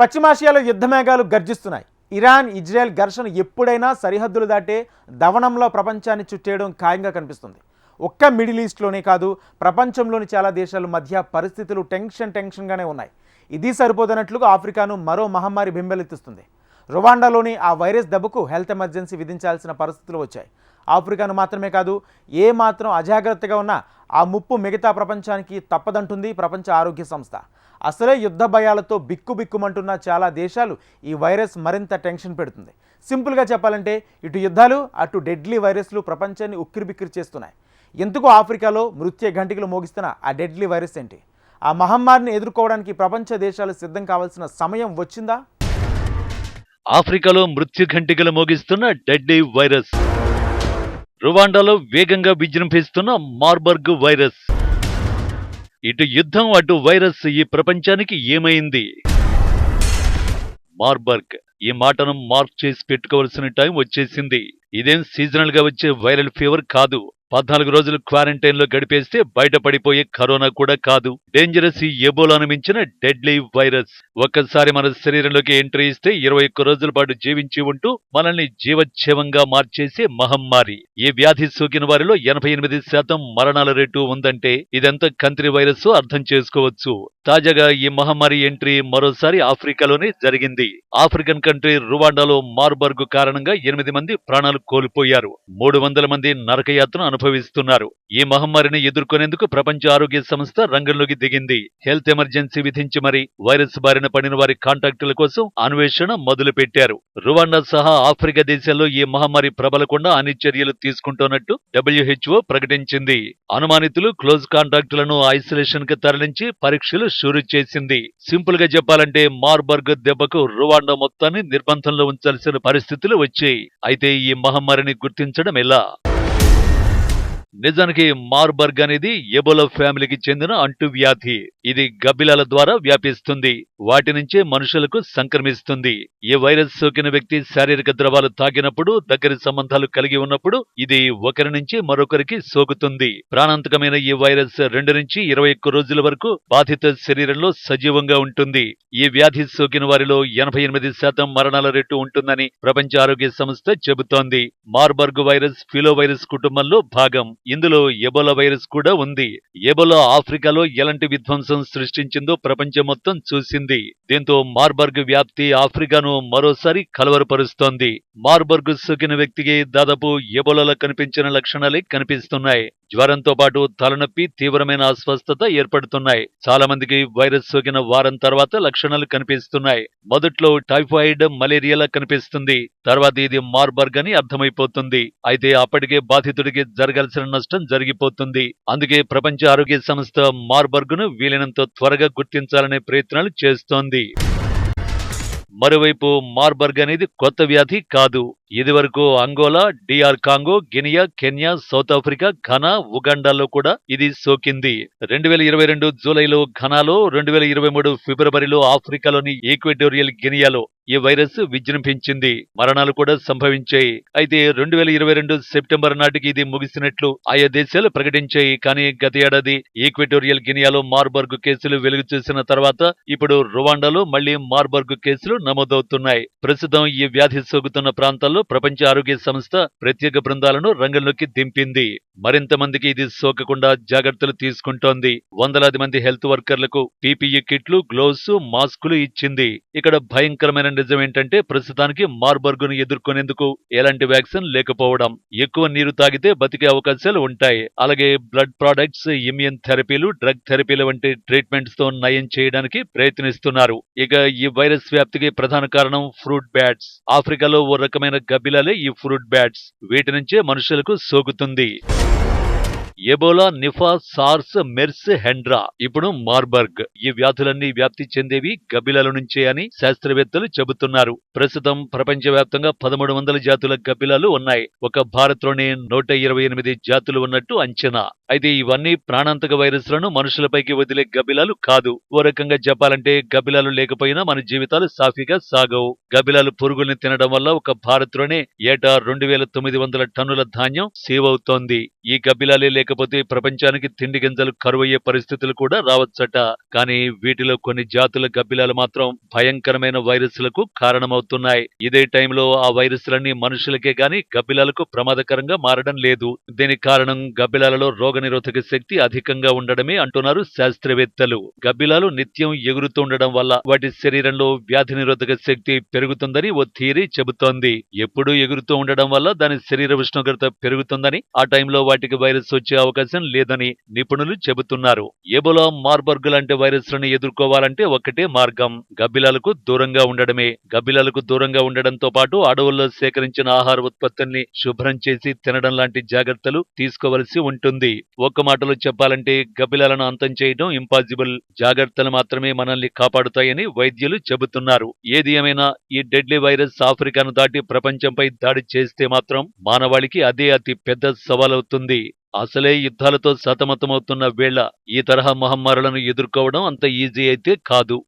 పశ్చిమాసియాలో యుద్ధమేఘాలు గర్జిస్తున్నాయి. Iran Israel ఘర్షణ ఎప్పుడైనా సరిహద్దులు దాటే దవనంలో ప్రపంచాన్ని చుట్టేయడం ఖాయంగా కనిపిస్తుంది. ఒక్క మిడిల్ ఈస్ట్లోనే కాదు ప్రపంచంలోని చాలా దేశాల మధ్య పరిస్థితులు టెన్షన్ టెన్షన్గానే ఉన్నాయి. ఇది సరిపోదన్నట్లుగా ఆఫ్రికాను మరో మహమ్మారి బింబెలెత్తిస్తుంది. రువాండాలోని ఆ వైరస్ దెబ్బకు హెల్త్ ఎమర్జెన్సీ విధించాల్సిన పరిస్థితులు వచ్చాయి. ఆఫ్రికాను మాత్రమే కాదు ఏ మాత్రం అజాగ్రత్తగా ఉన్నా ఆ ముప్పు మిగతా ప్రపంచానికి తప్పదంటుంది ప్రపంచ ఆరోగ్య సంస్థ. అసలే యుద్ధ భయాలతో బిక్కుబిక్కుమంటున్న చాలా దేశాలు ఈ వైరస్ మరింత టెన్షన్ పెడుతుంది. సింపుల్గా చెప్పాలంటే ఇటు యుద్ధాలు అటు డెడ్లీ వైరస్లు ప్రపంచాన్ని ఉక్కిరిబిక్కిరి చేస్తున్నాయి. ఎందుకు ఆఫ్రికాలో మృత్యు గంటికలు మోగిస్తున్న ఆ డెడ్లీ వైరస్ ఏంటి? ఆ మహమ్మారిని ఎదుర్కోవడానికి ప్రపంచ దేశాలు సిద్ధం కావాల్సిన సమయం వచ్చిందా? ఆఫ్రికాలో మృత్యు ఘంటికలు మోగిస్తున్న డెడ్లీ వైరస్. రువాండాలో వేగంగా విజృంభిస్తున్న మార్బర్గ్ వైరస్. ఇటు యుద్ధం అటు వైరస్ ఈ ప్రపంచానికి ఏమైంది? మార్బర్గ్ ఈ మాటను మార్క్ చేసి పెట్టుకోవాల్సిన టైం వచ్చేసింది. ఇదేం సీజనల్గా వచ్చే వైరల్ ఫీవర్ కాదు. పద్నాలుగు రోజులు క్వారంటైన్లో గడిపేస్తే బయటపడిపోయే కరోనా కూడా కాదు. డేంజరస్ ఈ ఎబోలాను మించిన డెడ్లీ వైరస్. ఒక్కసారి మన శరీరంలోకి ఎంట్రీ ఇస్తే ఇరవై ఒక్క రోజుల పాటు జీవించి ఉంటూ మనల్ని జీవచ్ఛేవంగా మార్చేసే మహమ్మారి. ఈ వ్యాధి సోకిన వారిలో ఎనభై ఎనిమిది శాతం మరణాల రేటు ఉందంటే ఇదెంత కంత్రి వైరస్ అర్థం చేసుకోవచ్చు. తాజాగా ఈ మహమ్మారి ఎంట్రీ మరోసారి ఆఫ్రికాలోనే జరిగింది. ఆఫ్రికన్ కంట్రీ రువాండాలో మార్బర్గ్ కారణంగా ఎనిమిది మంది ప్రాణాలు కోల్పోయారు. మూడు వందల మంది నరకయాత్ర అనుభవిస్తున్నారు. ఈ మహమ్మారిని ఎదుర్కొనేందుకు ప్రపంచ ఆరోగ్య సంస్థ రంగంలోకి దిగింది. హెల్త్ ఎమర్జెన్సీ విధించి మరి వైరస్ బారిన పడిన వారి కాంటాక్టుల కోసం అన్వేషణ మొదలుపెట్టారు. రువాండా సహా ఆఫ్రికా దేశాల్లో ఈ మహమ్మారి ప్రబలకుండా అన్ని చర్యలు తీసుకుంటున్నట్టు డబ్ల్యూహెచ్ఓ ప్రకటించింది. అనుమానితులు క్లోజ్ కాంటాక్టులను ఐసోలేషన్కి తరలించి పరీక్షలు షూరు చేసింది. సింపుల్గా చెప్పాలంటే మార్బర్గ్ దెబ్బకు రువాండా మొత్తాన్ని నిర్బంధంలో ఉంచాల్సిన పరిస్థితులు వచ్చాయి. అయితే ఈ మహమ్మారిని గుర్తించడం ఎలా? నిజానికి మార్బర్గ్ అనేది ఎబోలా ఫ్యామిలీకి చెందిన అంటువ్యాధి ఇది గబ్బిలాల ద్వారా వ్యాపిస్తుంది. వాటి నుంచే మనుషులకు సంక్రమిస్తుంది. ఈ వైరస్ సోకిన వ్యక్తి శారీరక ద్రవాలు తాకినప్పుడు దగ్గరి సంబంధాలు కలిగి ఉన్నప్పుడు ఇది ఒకరి నుంచి మరొకరికి సోకుతుంది. ప్రాణాంతకమైన ఈ వైరస్ రెండు నుంచి ఇరవై ఒక్క రోజుల వరకు బాధిత శరీరంలో సజీవంగా ఉంటుంది. ఈ వ్యాధి సోకిన వారిలో ఎనభై ఎనిమిది శాతం మరణాల రేటు ఉంటుందని ప్రపంచ ఆరోగ్య సంస్థ చెబుతోంది. మార్బర్గ్ వైరస్ ఫిలో వైరస్ కుటుంబంలో భాగం. ఇందులో ఎబోలా వైరస్ కూడా ఉంది. ఎబోలా ఆఫ్రికాలో ఎలాంటి విధ్వంసం సృష్టించిందో ప్రపంచం మొత్తం చూసింది. దీంతో మార్బర్గ్ వ్యాప్తి ఆఫ్రికాను మరోసారి కలవరపరుస్తోంది. మార్బర్గ్ సోకిన వ్యక్తికి దాదాపు ఎబోలాలో కనిపించిన లక్షణాలే కనిపిస్తున్నాయి. జ్వరంతో పాటు తలనొప్పి తీవ్రమైన అస్వస్థత ఏర్పడుతున్నాయి. చాలా మందికి వైరస్ సోకిన వారం తర్వాత లక్షణాలు కనిపిస్తున్నాయి. మొదట్లో టైఫాయిడ్ మలేరియాలా కనిపిస్తుంది. తర్వాత ఇది మార్బర్గ్ అని అర్థమైపోతుంది. అయితే అప్పటికే బాధితుడికి జరగాల్సిన నష్టం జరిగిపోతుంది. అందుకే ప్రపంచ ఆరోగ్య సంస్థ మార్బర్గ్ను వీలైనంత త్వరగా గుర్తించాలనే ప్రయత్నాలు చేస్తోంది. మరోవైపు మార్బర్గ్ అనేది కొత్త వ్యాధి కాదు. ఇదివరకు Angola DR Congo Guinea Kenya South Africa Ghana ఉగాండాలో కూడా ఇది సోకింది. రెండు వేల ఇరవై రెండు జూలైలో ఘనాలో రెండు వేల ఇరవై మూడు ఫిబ్రవరిలో ఆఫ్రికాలోని ఈక్వెటోరియల్ గినియాలో ఈ వైరస్ విజృంభించింది. మరణాలు కూడా సంభవించాయి. అయితే రెండు వేల ఇరవై రెండు సెప్టెంబర్ నాటికి ఇది ముగిసినట్లు ఆయా దేశాలు ప్రకటించాయి. కానీ గత ఏడాది ఈక్వెటోరియల్ గినియాలో మార్బర్గ్ కేసులు వెలుగు చూసిన తర్వాత ఇప్పుడు రువాండాలో మళ్ళీ మార్బర్గ్ కేసులు నమోదవుతున్నాయి. ప్రస్తుతం ఈ వ్యాధి సోకుతున్న ప్రాంతాల్లో ప్రపంచ ఆరోగ్య సంస్థ ప్రత్యేక బృందాలను రంగంలోకి దింపింది. మరింత మందికి ఇది సోకకుండా జాగ్రత్తలు తీసుకుంటోంది. వందలాది మంది హెల్త్ వర్కర్లకు పీపీఈ కిట్లు గ్లోవ్స్ మాస్కులు ఇచ్చింది. ఇక్కడ భయంకరమైన నిజం ఏంటంటే ప్రస్తుతానికి మార్బర్గును ఎదుర్కొనేందుకు ఎలాంటి వ్యాక్సిన్ లేకపోవడం. ఎక్కువ నీరు తాగితే బతికే అవకాశాలు ఉంటాయి. అలాగే బ్లడ్ ప్రొడక్ట్స్ ఇమ్యూన్ థెరపీలు డ్రగ్ థెరపీల వంటి ట్రీట్మెంట్స్తో నయం చేయడానికి ప్రయత్నిస్తున్నారు. ఇక ఈ వైరస్ వ్యాప్తికి ప్రధాన కారణం ఫ్రూట్ బ్యాట్స్. ఆఫ్రికాలో ఓ రకమైన గబ్బిలాలే ఈ ఫ్రూట్ బ్యాట్స్ వీటి నుంచే మనుషులకు సోకుతుంది. Ebola Nipah SARS MERS Hendra. ఇప్పుడు మార్బర్గ్. ఈ వ్యాధులన్నీ వ్యాప్తి చెందేవి గబ్బిలాల నుంచే అని శాస్త్రవేత్తలు చెబుతున్నారు. ప్రస్తుతం ప్రపంచవ్యాప్తంగా పదమూడు వందల జాతుల గబ్బిలాలు ఉన్నాయి. ఒక భారత్లోనే నూట ఇరవై ఎనిమిది జాతులు ఉన్నట్టు అంచనా. అయితే ఇవన్నీ ప్రాణాంతక వైరస్లను మనుషులపైకి వదిలే గబిలాలు కాదు. ఓ రకంగా చెప్పాలంటే గబిలాలు లేకపోయినా మన జీవితాలు సాఫీగా సాగవు. గబిలాలు పురుగుల్ని తినడం వల్ల ఒక భారత్లోనే ఏటా రెండు వేల తొమ్మిది వందల టన్నుల ధాన్యం సేవ్ అవుతోంది. ఈ గబిలాలే లేక లేకపోతే ప్రపంచానికి తిండి గింజలు కరువయ్యే పరిస్థితులు కూడా రావచ్చట. కానీ వీటిలో కొన్ని జాతుల గబ్బిలాలు మాత్రం భయంకరమైన వైరస్లకు కారణమవుతున్నాయి. ఇదే టైంలో ఆ వైరస్లన్నీ మనుషులకే గాని గబ్బిలాలకు ప్రమాదకరంగా మారడం లేదు. దీనికి కారణం గబ్బిలాలలో రోగనిరోధక శక్తి అధికంగా ఉండడమే అంటున్నారు శాస్త్రవేత్తలు. గబ్బిలాలు నిత్యం ఎగురుతూ ఉండడం వల్ల వాటి శరీరంలో వ్యాధి నిరోధక శక్తి పెరుగుతుందని ఓ థియరీ చెబుతోంది. ఎప్పుడూ ఎగురుతూ ఉండడం వల్ల దాని శరీర ఉష్ణోగ్రత పెరుగుతుందని ఆ టైంలో వాటికి వైరస్ వచ్చే అవకాశం లేదని నిపుణులు చెబుతున్నారు. ఎబోలా మార్బర్గ్ లాంటి వైరస్లను ఎదుర్కోవాలంటే ఒక్కటే మార్గం. గబ్బిలాలకు దూరంగా ఉండడమే. గబ్బిలాలకు దూరంగా ఉండడంతో పాటు అడవుల్లో సేకరించిన ఆహార ఉత్పత్తుల్ని శుభ్రం చేసి తినడం లాంటి జాగ్రత్తలు తీసుకోవలసి ఉంటుంది. ఒక్క మాటలో చెప్పాలంటే గబ్బిలాలను అంతం చేయడం ఇంపాసిబుల్. జాగ్రత్తలు మాత్రమే మనల్ని కాపాడుతాయని వైద్యులు చెబుతున్నారు. ఏది ఏమైనా ఈ డెడ్లీ వైరస్ ఆఫ్రికాను దాటి ప్రపంచంపై దాడి చేస్తే మాత్రం మానవాళికి అదే అతి పెద్ద సవాలవుతుంది. అసలే యుద్ధాలతో సతమతమవుతున్న వేళ ఈ తరహా మహమ్మారులను ఎదుర్కోవడం అంత ఈజీ అయితే కాదు.